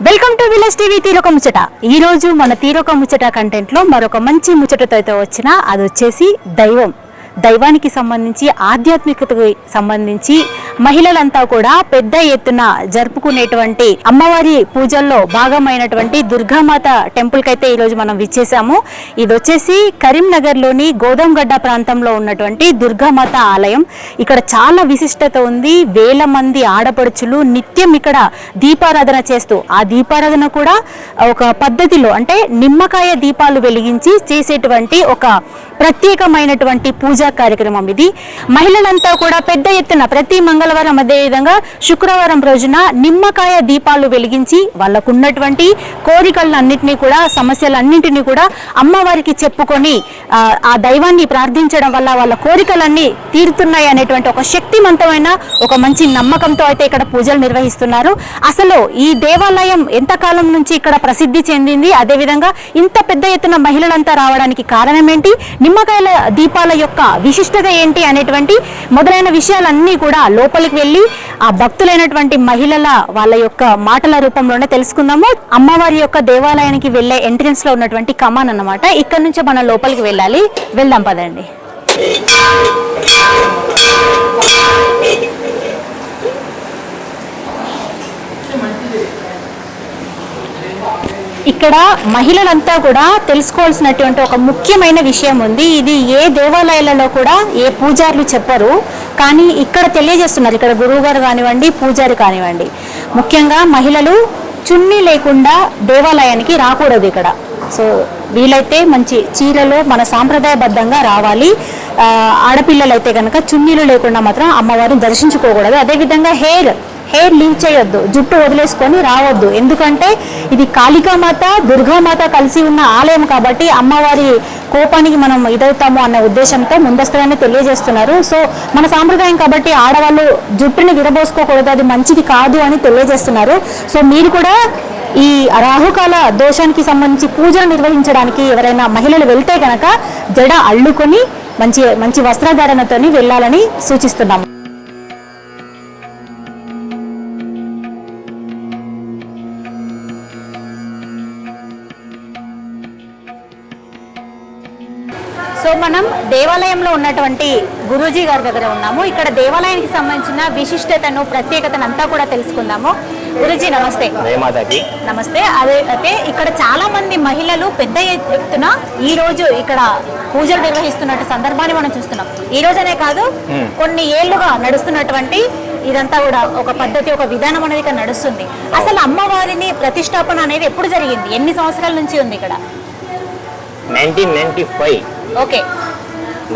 Welcome to village TV తీరొక ముచ్చట ఈ రోజు మన తీరొక ముచ్చట కంటెంట్లో మరొక మంచి ముచ్చటతో అయితే వచ్చిన అది వచ్చేసి దైవం దైవానికి సంబంధించి ఆధ్యాత్మికతకి సంబంధించి మహిళలంతా కూడా పెద్ద ఎత్తున జరుపుకునేటువంటి అమ్మవారి పూజల్లో భాగమైనటువంటి దుర్గామాత టెంపుల్కి అయితే ఈ రోజు మనం విచ్చేసాము ఇది వచ్చేసి కరీంనగర్లోని గోదాంగడ్డ ప్రాంతంలో ఉన్నటువంటి దుర్గామాత ఆలయం. ఇక్కడ చాలా విశిష్టత ఉంది. వేల మంది ఆడపడుచులు నిత్యం ఇక్కడ దీపారాధన చేస్తూ ఆ దీపారాధన కూడా ఒక పద్ధతిలో అంటే నిమ్మకాయ దీపాలు వెలిగించి చేసేటువంటి ఒక ప్రత్యేకమైనటువంటి పూజ కార్యక్రమం ఇది. మహిళలంతా కూడా పెద్ద ఎత్తున ప్రతి మంగళవారం అదేవిధంగా శుక్రవారం రోజున నిమ్మకాయ దీపాలు వెలిగించి వాళ్ళకున్నటువంటి కోరికలన్నింటినీ కూడా సమస్యలన్నింటినీ కూడా అమ్మవారికి చెప్పుకొని ఆ, ఆ దైవాన్ని ప్రార్థించడం వల్ల వాళ్ళ కోరికలన్నీ తీరుతున్నాయి అనేటువంటి ఒక శక్తివంతమైన ఒక మంచి నమ్మకంతో అయితే ఇక్కడ పూజలు నిర్వహిస్తున్నారు. అసలు ఈ దేవాలయం ఎంతకాలం నుంచి ఇక్కడ ప్రసిద్ధి చెందింది? అదేవిధంగా ఇంత పెద్ద ఎత్తున మహిళలంతా రావడానికి కారణం ఏంటి? నిమ్మకాయల దీపాల యొక్క విశిష్టత ఏంటి అనేటువంటి మొదలైన విషయాలన్నీ కూడా లోపలికి వెళ్ళి ఆ భక్తులైనటువంటి మహిళల వాళ్ళ యొక్క మాటల రూపంలోనే తెలుసుకుందాము. అమ్మవారి యొక్క దేవాలయానికి వెళ్ళే ఎంట్రన్స్లో ఉన్నటువంటి కమాన్ అన్నమాట. ఇక్కడ నుంచి మనం లోపలికి వెళ్ళాలి. వెళ్దాం పదండి. ఇక్కడ మహిళలంతా కూడా తెలుసుకోవాల్సినటువంటి ఒక ముఖ్యమైన విషయం ఉంది. ఇది ఏ దేవాలయాలలో కూడా ఏ పూజారులు చెప్పరు. కానీ ఇక్కడ తెలియజేస్తున్నారు. ఇక్కడ గురువు గారు కానివ్వండి పూజారి కానివ్వండి. ముఖ్యంగా మహిళలు చున్నీ లేకుండా దేవాలయానికి రాకూడదు ఇక్కడ. సో వీలైతే మంచి చీరలో మన సాంప్రదాయబద్ధంగా రావాలి. ఆడపిల్లలు ఆడపిల్లలైతే కనుక చున్నీలు లేకుండా మాత్రం అమ్మవారిని దర్శించుకోకూడదు. అదేవిధంగా హెయిర్ హెయిర్ లీవ్ చేయొద్దు జుట్టు వదిలేసుకొని రావద్దు. ఎందుకంటే ఇది కాళికామాత దుర్గామాత కలిసి ఉన్న ఆలయం కాబట్టి అమ్మవారి కోపానికి మనం ఇదవుతాము అన్న ఉద్దేశంతో ముందస్తుగానే తెలియజేస్తున్నారు. సో మన సాంప్రదాయం కాబట్టి ఆడవాళ్ళు జుట్టుని విరబోసుకోకూడదు అది మంచిది కాదు అని తెలియజేస్తున్నారు. సో మీరు కూడా ఈ రాహుకాల దోషానికి సంబంధించి పూజలు నిర్వహించడానికి ఎవరైనా మహిళలు వెళ్తే కనుక జడ అల్లుకొని మంచి మంచి వస్త్రధారణతోని వెళ్ళాలని సూచిస్తున్నాము. మనం దేవాలయంలో ఉన్నటువంటి గురూజీ గారి దగ్గర ఉన్నాము. ఇక్కడ దేవాలయానికి సంబంధించిన విశిష్టతను ప్రత్యేకతను అంతా కూడా తెలుసుకుందాము. గురూజీ నమస్తే. నమస్తే. అదే అయితే ఇక్కడ చాలా మంది మహిళలు పెద్ద ఎత్తున ఈ రోజు ఇక్కడ పూజలు నిర్వహిస్తున్నట్టు సందర్భాన్ని మనం చూస్తున్నాం. ఈ రోజనే కాదు. కొన్ని ఏళ్ళుగా నడుస్తున్నటువంటి ఇదంతా కూడా ఒక పద్ధతి ఒక విధానం అనేది ఇక్కడ నడుస్తుంది. అసలు అమ్మవారిని ప్రతిష్టాపన అనేది ఎప్పుడు జరిగింది? ఎన్ని సంవత్సరాల నుంచి ఉంది ఇక్కడ? Nineteen ninety five okay.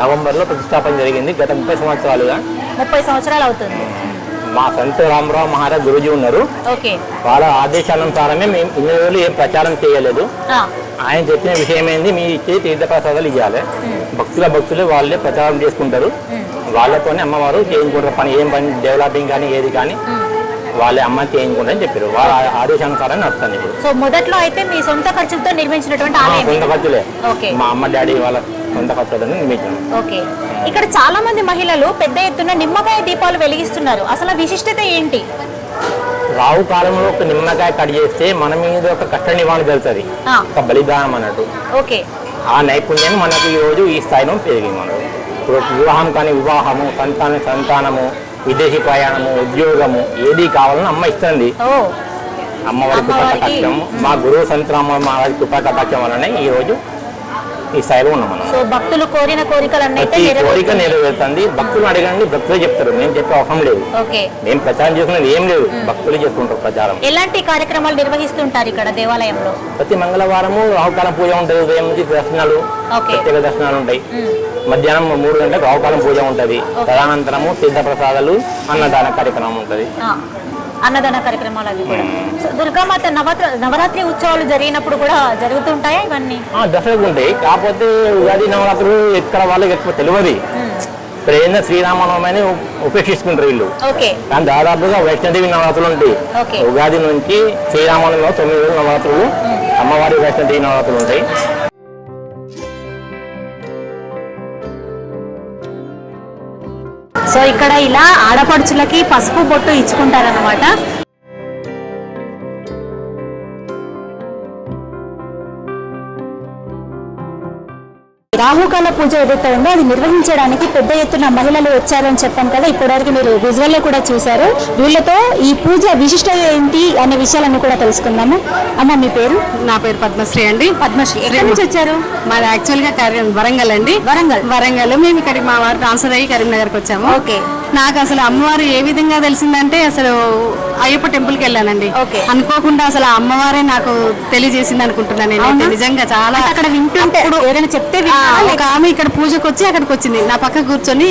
నవంబర్లో ప్రతిష్టాపన జరిగింది. గత ముప్పై సంవత్సరాలుగా. ముప్పై సంవత్సరాలు అవుతుంది. మా సంత రామరావు మహారాజ్ గురుజీ ఉన్నారు. ఓకే. వాళ్ళ ఆదేశానుసారమే మేము ఇన్ని రోజులు ఏ ప్రచారం చేయలేదు. ఆయన చెప్పిన విషయం ఏంది మీ ఇచ్చే తీర్థ ప్రసాదాలు ఇవ్వాలి భక్తుల భక్తులు వాళ్ళే ప్రచారం చేసుకుంటారు. వాళ్ళతోనే అమ్మవారు చేయించుకుంటారు. పని ఏం పని డెవలపింగ్ కానీ ఏది కానీ వాళ్ళే అమ్మ చేయించుకుంటారని చెప్పారు. వాళ్ళ ఆదేశానుసారం నడుస్తుంది ఇప్పుడు. సో మొదట్లో అయితే మీ సొంత ఖర్చులతో నిర్మించినటువంటి సొంత. ఖర్చులే. మా అమ్మ డాడీ వాళ్ళ ఖర్చులతో నిర్మించాము ఓకే. ఇక్కడ చాలా మంది మహిళలు పెద్ద ఎత్తున నిమ్మకాయ దీపాలు వెలిగిస్తున్నారు. అసలు విశిష్టత ఏంటి? రావు కాలంలో ఒక నిమ్మకాయ కట్ చేస్తే మన మీద ఒక కష్ట నివారణ జరుగుతుంది. ఆ, ఒక బలిదానం అన్నట్టు. ఓకే. ఆ నైపుణ్యాన్ని మనకు ఈ రోజు ఈ స్థాయిలో పెరిగింది. మనకు ఇప్పుడు వివాహం కానీ వివాహము సంతాన సంతానము విదేశీ ప్రయాణము ఉద్యోగము ఏది కావాలని అమ్మ ఇస్తుంది. అమ్మవారి కృపా కటాక్షం మా గురువు సంతరామ మహారాజ్ కృపా కటాక్షం వలనే ఈ రోజు ఈ స్థాయిలో ఉన్నాం మనం సో భక్తులు కోరిన కోరికలన్నీ అయితే కోరిక. నెరవేరుతుంది. భక్తులు అడగండి భక్తులే చెప్తారు. మేము చెప్పే అవసరం లేదు. ఓకే. మేము ప్రచారం చేసుకునేది ఏం లేదు. భక్తులే చేసుకుంటారు ప్రచారం. ఎలాంటి కార్యక్రమాలు నిర్వహిస్తుంటారు ఇక్కడ దేవాలయంలో? ప్రతి మంగళవారము రాహుకాలం పూజ ఉంటుంది. ఉదయం నుంచి దర్శనాలు. ప్రత్యేక దర్శనాలు ఉంటాయి. మధ్యాహ్నం మూడు గంటలకు రాహుకాలం పూజ ఉంటుంది. తదనంతరము తీర్థ ప్రసాదాలు అన్నదాన కార్యక్రమం ఉంటుంది. అన్నదాన కార్యక్రమాలు అవి కూడా. సో దుర్గామాత నవరాత్రి నవరాత్రి ఉత్సవాలు జరిగినప్పుడు కూడా జరుగుతుంటాయా ఇవన్నీ? ఆ, దసరాకు ఉంటాయి. కాకపోతే ఉగాది నవరాత్రులు ఎక్కడ వాళ్ళకి ఎక్కువ తెలియదు. ఇప్పుడు ఏంటంటే శ్రీరామనవమి ఉపేక్షిస్తుంటారు వీళ్ళు. ఓకే. కానీ దాదాపుగా వైష్ణదేవి నవరాత్రులు ఉంటాయి. ఓకే. ఉగాది నుంచి శ్రీరామనవమిలో తొమ్మిది రోజులు నవరాత్రులు అమ్మవారి వైష్ణదేవి నవరాత్రులు ఉంటాయి. సో ఇక్కడ ఇలా ఆడపడుచులకి పసుపు బొట్టు ఇచ్చుకుంటారనమాట రాహుకాల పూజ ఏదైతే ఉందో అది నిర్వహించడానికి పెద్ద ఎత్తున మహిళలు వచ్చారని చెప్పాను కదా. ఇప్పటివరకు మీరు విజువల్లో కూడా చూశారు. వీళ్ళతో ఈ పూజ విశిష్టత ఏంటి అనే విషయాలన్నీ కూడా తెలుసుకుందాము. అమ్మ మీ పేరు? నా పేరు పద్మశ్రీ అండి. పద్మశ్రీ. ఎక్కడి నుంచి వచ్చారు? మాది యాక్చువల్గా వరంగల్ అండి. వరంగల్. వరంగల్. మేము ఇక్కడికి మా వారు ట్రాన్స్ఫర్ అయ్యి కరీంనగర్కి వచ్చాము. ఓకే. నాకు అసలు అమ్మవారు ఏ విధంగా తెలిసిందంటే అసలు అయ్యప్ప టెంపుల్కి వెళ్ళానండి. అనుకోకుండా అసలు ఆ అమ్మవారే నాకు తెలియజేసింది అనుకుంటున్నాను అవునా? నిజంగా చాలా అక్కడ వింటుంటే ఏదైనా చెప్తే? ఒక ఆమె ఇక్కడ పూజకు వచ్చి అక్కడికి వచ్చింది నా పక్క కూర్చొని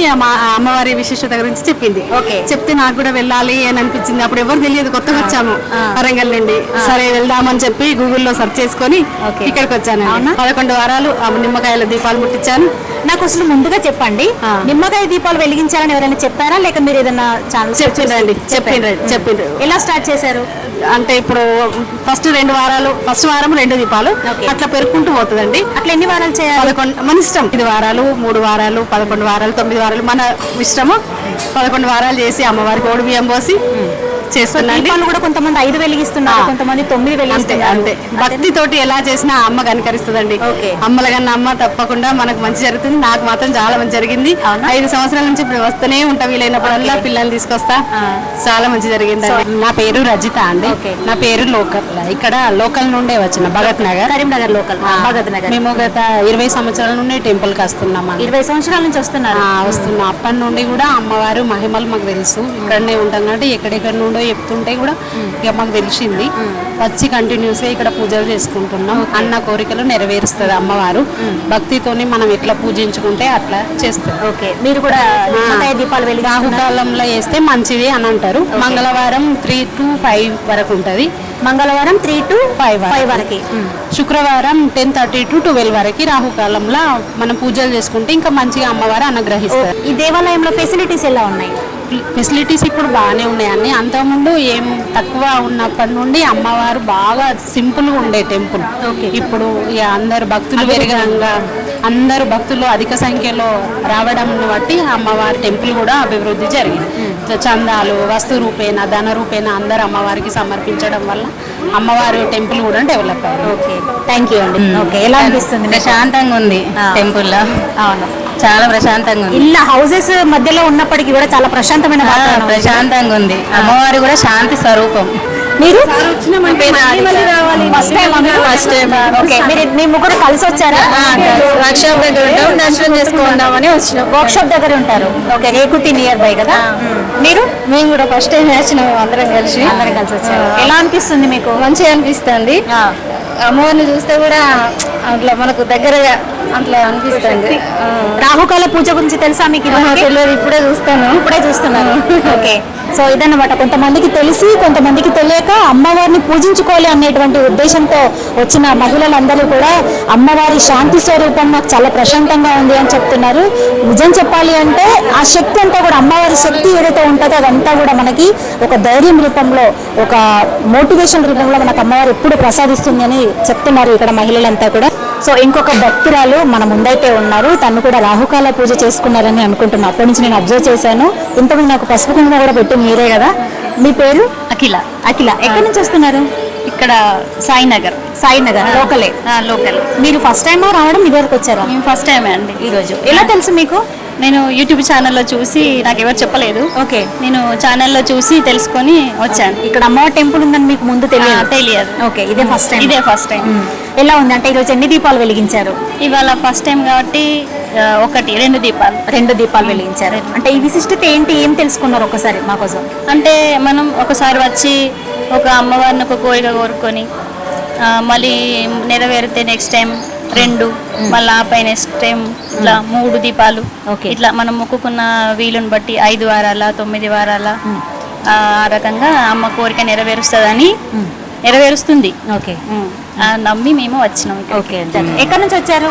అమ్మవారి విశిష్టత గురించి చెప్పింది ఓకే. చెప్తే నాకు కూడా వెళ్ళాలి అని అనిపించింది అప్పుడు ఎవరు తెలియదు కొత్తగా వచ్చాము. వరంగల్ నుండి సరే వెళ్దామని చెప్పి గూగుల్లో సెర్చ్ చేసుకొని. ఇక్కడికి వచ్చాను? పదకొండు వారాలు నిమ్మకాయల దీపాలు ముట్టించాను నాకు అసలు ముందుగా చెప్పండి. నిమ్మకాయ దీపాలు వెలిగించాలని ఎవరైనా చెప్పారా లేక మీరు ఏదైనా ఛానల్ చెప్పిండ్రండి చెప్పిండ్రు చెప్పిండ్రు. ఎలా స్టార్ట్ చేశారు? అంటే ఇప్పుడు ఫస్ట్ రెండు వారాలు ఫస్ట్ వారం రెండు దీపాలు. అట్లా పెరుక్కుంటూ పోతుందండి. అట్లా ఎన్ని వారాలు చేయాలి? పదకొండు మన ఇష్టం. ఐదు వారాలు మూడు వారాలు పదకొండు వారాలు తొమ్మిది వారాలు మన ఇష్టము. పదకొండు వారాలు చేసి అమ్మవారికి ఓడి బియ్యం పోసి దీపాలు కూడా కొంతమంది ఐదు వెలిగిస్తున్నారు. కొంతమంది తొమ్మిది వెలిగిస్తున్నారు భక్తి తోటి ఎలా చేసినా అమ్మ కనికరిస్తుందండి. అమ్మల కన్నా అమ్మ తప్పకుండా మనకు మంచి జరుగుతుంది. నాకు మాత్రం చాలా మంచి జరిగింది? ఐదు సంవత్సరాల నుంచి ఇప్పుడు వస్తూనే ఉంటా వీలైనప్పుడల్లా పిల్లల్ని తీసుకొస్తా. చాలా మంచి జరిగింది నా పేరు రజిత అండి. నా పేరు లోకల్. ఇక్కడ లోకల్ నుండే వచ్చిన భగత్ నగర్. కరీంనగర్ లోకల్. భగత్ నగర్. మేము గత ఇరవై సంవత్సరాల నుండి టెంపుల్కి వస్తున్నాం. ఇరవై సంవత్సరాల నుంచి వస్తున్నారు. వస్తున్నాం. అప్పటి నుండి కూడా అమ్మవారు మహిమలు మాకు తెలుసు. ఇక్కడనే ఉంటాం కాబట్టి ఎక్కడెక్కడ నుండో చెప్తుంటే కూడా ఇక మాకు తెలిసింది. వచ్చి కంటిన్యూస్గా ఇక్కడ పూజలు చేసుకుంటున్నాం. అన్న కోరికలు నెరవేరుస్తుంది అమ్మవారు. భక్తితోని మనం ఎట్లా పూజించుకుంటే అట్లా చేస్తారు ఓకే. మీరు కూడా దీపాలు వెలిగిస్తున్నారు. రాహుకాలంలో వేస్తే మంచిది అని అంటారు. మంగళవారం త్రీ టు ఫైవ్ వరకు ఉంటది. మంగళవారం త్రీ టు ఫైవ్ ఫైవ్ వరకు. శుక్రవారం టెన్ థర్టీ టు ట్వెల్వ్ వరకు రాహుకాలంలో మనం పూజలు చేసుకుంటే ఇంకా మంచిగా అమ్మవారు అనుగ్రహిస్తారు. ఈ దేవాలయంలో ఫెసిలిటీస్ ఎలా ఉన్నాయి? ఫెసిలిటీస్ ఇప్పుడు బాగానే ఉన్నాయండి అంతకుముందు ఏం తక్కువ ఉన్నప్పటి నుండి అమ్మవారు బాగా సింపుల్గా ఉండే టెంపుల్. ఇప్పుడు అందరు భక్తులు పెరగంగా అందరు భక్తులు అధిక సంఖ్యలో రావడం బట్టి అమ్మవారి టెంపుల్ కూడా అభివృద్ధి జరిగింది. చందాలు వస్తు రూపేణ ధన రూపేణ అందరు అమ్మవారికి సమర్పించడం వల్ల అమ్మవారి టెంపుల్ కూడా డెవలప్ అయింది. ఓకే. థ్యాంక్ యూ అండి ఓకే. ఎలా అనిపిస్తుంది? ప్రశాంతంగా ఉంది ఆ. టెంపుల్లో అవును. చాలా ప్రశాంతంగా ఉంది. ఇల్లు హౌసెస్ మధ్యలో ఉన్నప్పటికీ కూడా చాలా ప్రశాంతమైన వాతావరణం. ప్రశాంతంగా ఉంది. అమ్మవారు కూడా శాంతి స్వరూపం. మీరు? అమ్మా? First time. ఓకే మీరు మీ ముగ్గురు కలిసి వచ్చారా? వర్క్ షాప్ దగ్గర ఉంటాం. దర్శనం చేసుకుందామని వచ్చినాం. వర్క్ షాప్ దగ్గర ఉంటారు. ఓకే రేకుటి నియర్ బై కదా? మీరు? మేము కూడా ఫస్ట్ టైం వచ్చినాం. అందరం కలిసి. అందరం కలిసి వచ్చారు. ఎలా అనిపిస్తుంది మీకు? మంచిగా అనిపిస్తుంది. అమ్మవారిని చూస్తే కూడా అట్లా మనకు దగ్గరగా అట్లా అనిపిస్తుంది. రాహుకాల పూజ గురించి తెలుసా మీకు? తెలియదు ఇప్పుడే చూస్తాను. ఇప్పుడే చూస్తున్నారు. ఓకే. సో ఇదన్నమాట కొంతమందికి తెలిసి కొంతమందికి తెలియక అమ్మవారిని పూజించుకోవాలి అనేటువంటి ఉద్దేశంతో వచ్చిన మహిళలందరూ కూడా అమ్మవారి శాంతి స్వరూపం నాకు చాలా ప్రశాంతంగా ఉంది అని చెప్తున్నారు. నిజం చెప్పాలి అంటే ఆ శక్తి అంతా కూడా అమ్మవారి శక్తి ఏదైతే ఉంటుందో అదంతా కూడా మనకి ఒక ధైర్యం రూపంలో ఒక మోటివేషన్ రూపంలో మనకు అమ్మవారు ఎప్పుడు ప్రసాదిస్తుంది అని చెప్తున్నారు ఇక్కడ మహిళలంతా కూడా. సో ఇంకొక భక్తురాలు మన ముందైతే ఉన్నారు. తను కూడా రాహుకాల పూజ చేసుకున్నారని అనుకుంటున్నా. అప్పటి నుంచి నేను అబ్జర్వ్ చేశాను. ఇంతకుముందు నాకు పసుపు కుంకుమ కూడా పెట్టి మీరే కదా. మీ పేరు? అఖిల. అఖిల. ఎక్కడి నుంచి వస్తున్నారు? ఇక్కడ సాయినగర్. సాయినగర్ లోకలే. లోకల్. మీరు ఫస్ట్ టైం రావడం ఇదివరకు వచ్చారా? మేము ఫస్ట్ టైం అండి ఈరోజు ఎలా తెలుసు మీకు? నేను యూట్యూబ్ ఛానల్లో చూసి నాకు ఎవరు చెప్పలేదు. ఓకే. నేను ఛానల్లో చూసి తెలుసుకొని వచ్చాను. ఇక్కడ అమ్మవారి టెంపుల్ ఉందని మీకు ముందు తెలియదు. తెలియదు. ఓకే ఇదే ఫస్ట్ టైం ఇదే ఫస్ట్ టైం ఎలా ఉంది? అంటే ఈరోజు ఎన్ని దీపాలు వెలిగించారు? ఇవాళ ఫస్ట్ టైం కాబట్టి ఒకటి రెండు దీపాలు. రెండు దీపాలు వెలిగించారు. అంటే ఈ విశిష్టత ఏంటి? ఏం తెలుసుకున్నారు ఒకసారి మా కోసం? అంటే మనం ఒకసారి వచ్చి ఒక అమ్మవారిని ఒక కోరిక కోరుకొని మళ్ళీ నెరవేరితే నెక్స్ట్ టైం రెండు మళ్ళీ ఆపై నెక్స్ట్ టైం ఇట్లా మూడు దీపాలు. ఇట్లా మనం మొక్కుకున్న వీలుని బట్టి ఐదు వారాల తొమ్మిది వారాల ఆ రకంగా అమ్మ కోరిక నెరవేరుస్తుందని నెరవేరుస్తుంది. ఓకే. నమ్మి మేము వచ్చినాం ఓకే ఎక్కడి నుంచి వచ్చారు?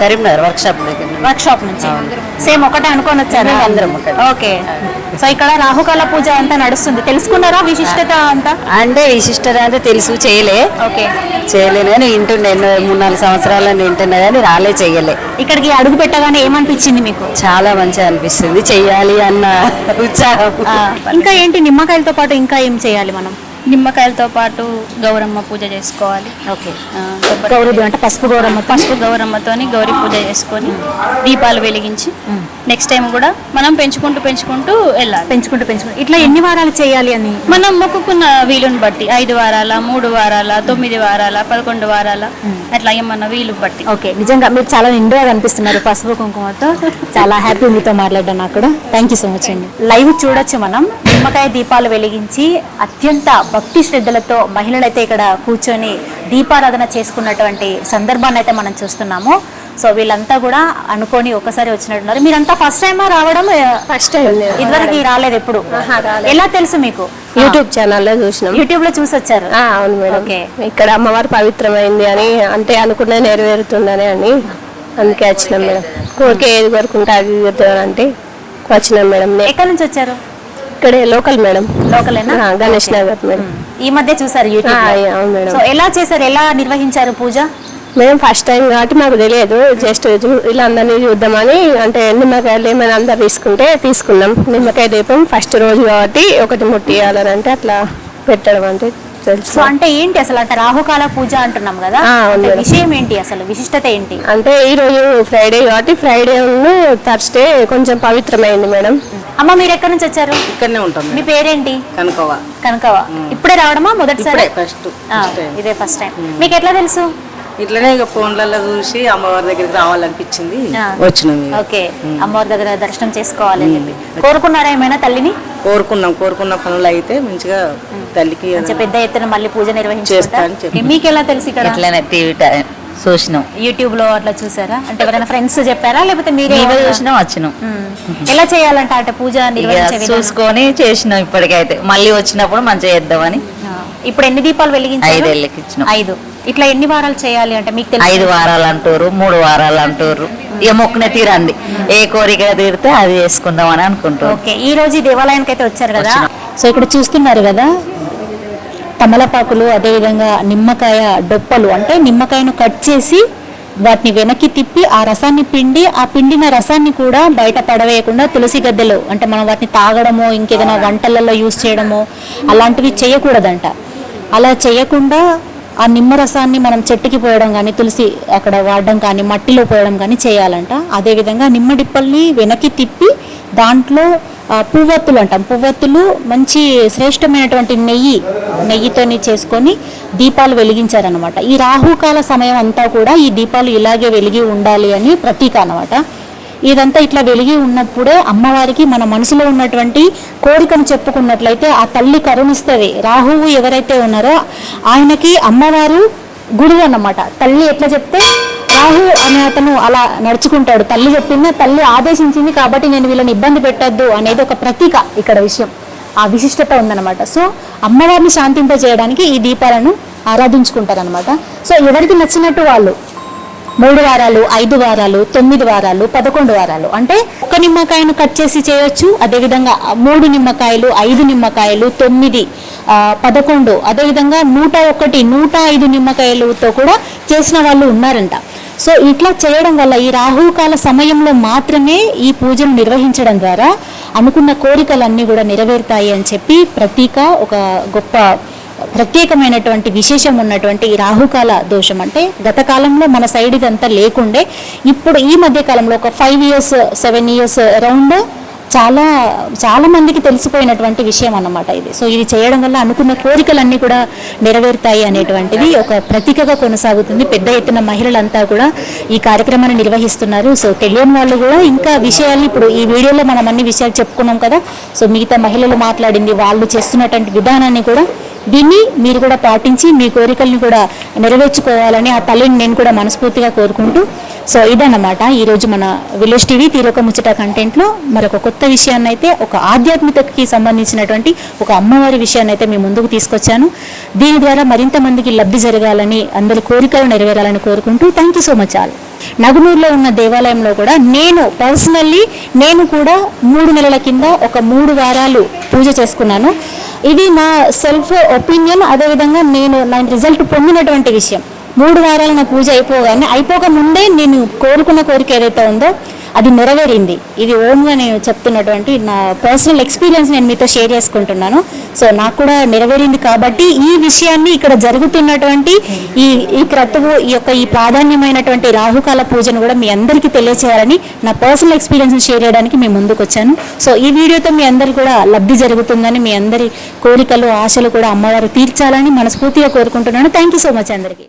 Karimnagar workshop workshop నుంచి. సేమ్ ఒకటే అనుకొని వచ్చారు? అందరం. ఓకే. సో ఇక్కడ రాహుకాల పూజ అంతా నడుస్తుంది. తెలుసుకున్నారా విశిష్టత అంతా? అంటే విశిష్టత అంటే తెలుసు చేయలే. ఓకే. చేయలేను కానీ వింటుండే మూడు నాలుగు సంవత్సరాలు వింటున్నా కానీ రాలే చేయలే. ఇక్కడికి అడుగు పెట్టగానే ఏమనిపించింది మీకు? చాలా మంచిగా అనిపిస్తుంది. చెయ్యాలి అన్న ఉత్సాహం. ఇంకా ఏంటి? నిమ్మకాయలతో పాటు ఇంకా ఏం చేయాలి మనం? నిమ్మకాయలతో పాటు గౌరమ్మ పూజ చేసుకోవాలి. ఓకే. గౌరీ అంటే పసుపు గౌరమ్మ పసుపు గౌరమ్మతోని గౌరీ పూజ చేసుకొని దీపాలు వెలిగించి నెక్స్ట్ టైం కూడా మనం పెంచుకుంటూ పెంచుకుంటూ వెళ్ళాలి. పెంచుకుంటూ పెంచుకుంటూ. ఇట్లా ఎన్ని వారాలు చేయాలి అని? మనం మొక్కుకున్న వీలుని బట్టి ఐదు వారాల మూడు వారాల తొమ్మిది వారాల పదకొండు వారాల అట్లా ఏమన్నా వీలు బట్టి. ఓకే. నిజంగా మీరు చాలా నిండుగా కనిపిస్తున్నారు పసుపు కుంకుమతో. చాలా హ్యాపీ మీతో మాట్లాడడం నాకు కూడా. థ్యాంక్ యూ సో మచ్ అండి. లైవ్ చూడొచ్చు మనం. నిమ్మకాయ దీపాలు వెలిగించి అత్యంత భక్తి శ్రద్ధలతో మహిళలైతే ఇక్కడ కూర్చొని దీపారాధన చేసుకున్నటువంటి సందర్భాన్ని అయితే మనం చూస్తున్నాము. సో వీళ్ళంతా కూడా అనుకొని ఒకసారి వచ్చినట్టున్నారు. మీరంతా ఫస్ట్ టైమా రావడం? ఫస్ట్ టైం ఇదివరకు రాలేదు ఎప్పుడు? ఎలా తెలుసు మీకు? యూట్యూబ్ ఛానల్లో చూసినాం. యూట్యూబ్లో చూసి వచ్చారు అవును మేడం. ఇక్కడ అమ్మవారు పవిత్రమైంది అని అంటే అనుకున్నది నెరవేరుతుందని అని అందుకే వచ్చినాం మేడం. కోరిక ఏది కోరుకుంటే అది అంటే వచ్చినాం మేడం. ఎక్కడి నుంచి వచ్చారు? ఇక్కడే లోకల్ మేడం. లోకలేనా? గణేష్ నగర్ మేడం. ఈ మధ్య చూసారు యూట్యూబ్ మేడం. సో ఎలా చేశారు? ఎలా నిర్వహించారు పూజ? మేము ఫస్ట్ టైం కాబట్టి మాకు తెలియదు. జస్ట్ ఇలా అందరినీ చూద్దామని అంటే నిమ్మకాయలు ఏమైనా అందరు తీసుకుంటే తీసుకున్నాం. నిమ్మకాయ దీపం ఫస్ట్ రోజు కాబట్టి ఒకటి ముట్టియాలని అంటే అట్లా పెట్టడం అంటే తెలుసు. సో అంటే ఏంటి అసలు అంటే రాహుకాల పూజ అంటున్నాం కదా. విషయం ఏంటి అసలు? విశిష్టత ఏంటి? అంటే ఈ రోజు ఫ్రైడే కాబట్టి ఫ్రైడే థర్స్డే కొంచెం పవిత్రమైంది మేడం. అమ్మ మీరు ఎక్కడి నుంచి వచ్చారు? ఇక్కడనే ఉంటాం మీ పేరేంటి? కనుకోవా కనకవ ఇప్పుడే రావడమా మొదటిసారి? ఫస్ట్ ఇదే ఫస్ట్ టైం మీకు ఎట్లా తెలుసు? ఇట్లనే ఇక ఫోన్లలో చూసి అమ్మవారి దగ్గరికి రావాలనిపించింది. వచ్చినాం. ఓకే. అమ్మవారి దగ్గర దర్శనం చేసుకోవాలి అని చెప్పి. కోరుకున్నారా ఏమైనా తల్లిని? కోరుకున్నాం కోరుకున్న పనులు అయితే మంచిగా తల్లికి పెద్ద ఎత్తున మళ్ళీ పూజ చెప్పి. మీకు ఎలా తెలుసు ఇక్కడ? ఇట్లనే టీవీ చూసినాం. యూట్యూబ్లో అట్లా చూసారా? అంటే ఎవరైనా ఫ్రెండ్స్ చెప్పారా? లేకపోతే మీరే చూసినాం వచ్చినాం. ఎలా చేయాలంట అంటే పూజ? చూసుకొని చేసినాం ఇప్పటికైతే. మళ్ళీ వచ్చినప్పుడు మంచిగా చేద్దామని. ఇప్పుడు ఎన్ని దీపాలు వెలిగించారు? ఐదేళ్ళకి ఇచ్చినాం. ఐదు. ఇట్లా ఎన్ని వారాలు చేయాలి అంటే మీకు తెలుసు ఐదు వారాలు అంటారు మూడు వారాలు అంటారు. ఇక మొక్కునే తీరండి ఏ కోరిక తీరితే అది చేసుకుందాం అని అనుకుంటారు ఓకే ఈ రోజు ఈ దేవాలయానికి అయితే వచ్చారు కదా? సో ఇక్కడ చూస్తున్నారు కదా తమలపాకులు అదేవిధంగా నిమ్మకాయ డొప్పలు అంటే నిమ్మకాయను కట్ చేసి వాటిని వెనక్కి తిప్పి ఆ రసాన్ని పిండి ఆ పిండిన రసాన్ని కూడా బయట పడవేయకుండా తులసి గద్దెలో అంటే మనం వాటిని తాగడమో ఇంకేదైనా వంటలలో యూస్ చేయడమో అలాంటివి చేయకూడదంట. అలా చేయకుండా ఆ నిమ్మరసాన్ని మనం చెట్టుకి పోయడం కానీ తులసి అక్కడ వాడడం కానీ మట్టిలో పోయడం కానీ చేయాలంట. అదేవిధంగా నిమ్మ డిప్పల్ని వెనక్కి తిప్పి దాంట్లో పువ్వత్తులు పువ్వొత్తులు అంటాం. పువ్వొత్తులు మంచి శ్రేష్టమైనటువంటి నెయ్యి నెయ్యితోని చేసుకొని దీపాలు వెలిగించారనమాట ఈ రాహుకాల సమయం అంతా కూడా ఈ దీపాలు ఇలాగే వెలిగి ఉండాలి అని ప్రతీక అనమాట ఇదంతా ఇట్లా వెలిగి ఉన్నప్పుడే అమ్మవారికి మన మనసులో ఉన్నటువంటి కోరికను చెప్పుకున్నట్లయితే ఆ తల్లి కరుణిస్తుంది. రాహువు ఎవరైతే ఉన్నారో ఆయనకి అమ్మవారు గురువు అన్నమాట. తల్లి ఎట్లా చెప్తే రాహు అనే అతను అలా నడుచుకుంటాడు. తల్లి చెప్పింది తల్లి ఆదేశించింది కాబట్టి నేను వీళ్ళని ఇబ్బంది పెట్టద్దు అనేది ఒక ప్రతీక ఇక్కడ విషయం. ఆ విశిష్టత ఉందన్నమాట. సో అమ్మవారిని శాంతింపజేయడానికి ఈ దీపాలను ఆరాధించుకుంటారనమాట సో ఎవరికి నచ్చినట్టు వాళ్ళు మూడు వారాలు ఐదు వారాలు తొమ్మిది వారాలు పదకొండు వారాలు. అంటే ఒక నిమ్మకాయను కట్ చేసి చేయొచ్చు. అదేవిధంగా మూడు నిమ్మకాయలు ఐదు నిమ్మకాయలు తొమ్మిది పదకొండు. అదేవిధంగా నూట ఒకటి నూట ఐదు నిమ్మకాయలతో కూడా చేసిన వాళ్ళు ఉన్నారంట. సో ఇట్లా చేయడం వల్ల ఈ రాహుకాల సమయంలో మాత్రమే ఈ పూజను నిర్వహించడం ద్వారా అనుకున్న కోరికలన్నీ కూడా నెరవేరుతాయి అని చెప్పి ప్రతీక ఒక గొప్ప ప్రత్యేకమైనటువంటి విశేషం ఉన్నటువంటి ఈ రాహుకాల దోషం అంటే గత కాలంలో మన సైడ్ ఇదంతా లేకుండే ఇప్పుడు ఈ మధ్య కాలంలో ఒక five years seven years around చాలా చాలా మందికి తెలిసిపోయినటువంటి విషయం అన్నమాట ఇది. సో ఇది చేయడం వల్ల అనుకున్న కోరికలన్నీ కూడా నెరవేరుతాయి అనేటువంటిది ఒక ప్రతీకగా కొనసాగుతుంది. పెద్ద ఎత్తున మహిళలంతా కూడా ఈ కార్యక్రమాన్ని నిర్వహిస్తున్నారు. సో తెలియని వాళ్ళు కూడా ఇంకా విషయాలు ఇప్పుడు ఈ వీడియోలో మనం అన్ని విషయాలు చెప్పుకున్నాం కదా. సో మిగతా మహిళలు మాట్లాడింది వాళ్ళు చేస్తున్నటువంటి విధానాన్ని కూడా విని మీరు కూడా పాటించి మీ కోరికల్ని కూడా నెరవేర్చుకోవాలని ఆ తల్లిని నేను కూడా మనస్ఫూర్తిగా కోరుకుంటూ సో ఇదన్నమాట. ఈరోజు మన విలేజ్ టీవీ తీరొక ముచ్చట కంటెంట్లో మరొక కొత్త విషయాన్ని అయితే ఒక ఆధ్యాత్మికతకి సంబంధించినటువంటి ఒక అమ్మవారి విషయాన్ని అయితే మీ ముందుకు తీసుకొచ్చాను. దీని ద్వారా మరింత మందికి లబ్ధి జరగాలని అందరి కోరికలు నెరవేరాలని కోరుకుంటూ thank you so much all. నగునూరులో ఉన్న దేవాలయంలో కూడా నేను పర్సనల్లీ నేను కూడా మూడు నెలల కింద ఒక మూడు వారాలు పూజ చేసుకున్నాను. ఇది నా సెల్ఫ్ ఒపీనియన్ అదేవిధంగా నేను నా రిజల్ట్ పొందినటువంటి విషయం. మూడు వారాలు నా పూజ అయిపోగానే అయిపోక ముందే నేను కోరుకున్న కోరిక ఏదైతే ఉందో అది నెరవేరింది. ఇది ఓన్గా నేను చెప్తున్నటువంటి నా పర్సనల్ ఎక్స్పీరియన్స్ నేను మీతో షేర్ చేసుకుంటున్నాను. సో నాకు కూడా నెరవేరింది కాబట్టి ఈ విషయాన్ని ఇక్కడ జరుగుతున్నటువంటి ఈ ఈ క్రతువు ఈ యొక్క ఈ ప్రాధాన్యమైనటువంటి రాహుకాల పూజను కూడా మీ అందరికీ తెలియచేయాలని నా పర్సనల్ ఎక్స్పీరియన్స్ని షేర్ చేయడానికి మేము ముందుకు వచ్చాను. సో ఈ వీడియోతో మీ అందరికీ కూడా లబ్ధి జరుగుతుందని మీ అందరి కోరికలు ఆశలు కూడా అమ్మవారు తీర్చాలని మనస్ఫూర్తిగా కోరుకుంటున్నాను. థ్యాంక్ యూ సో మచ్ అందరికీ.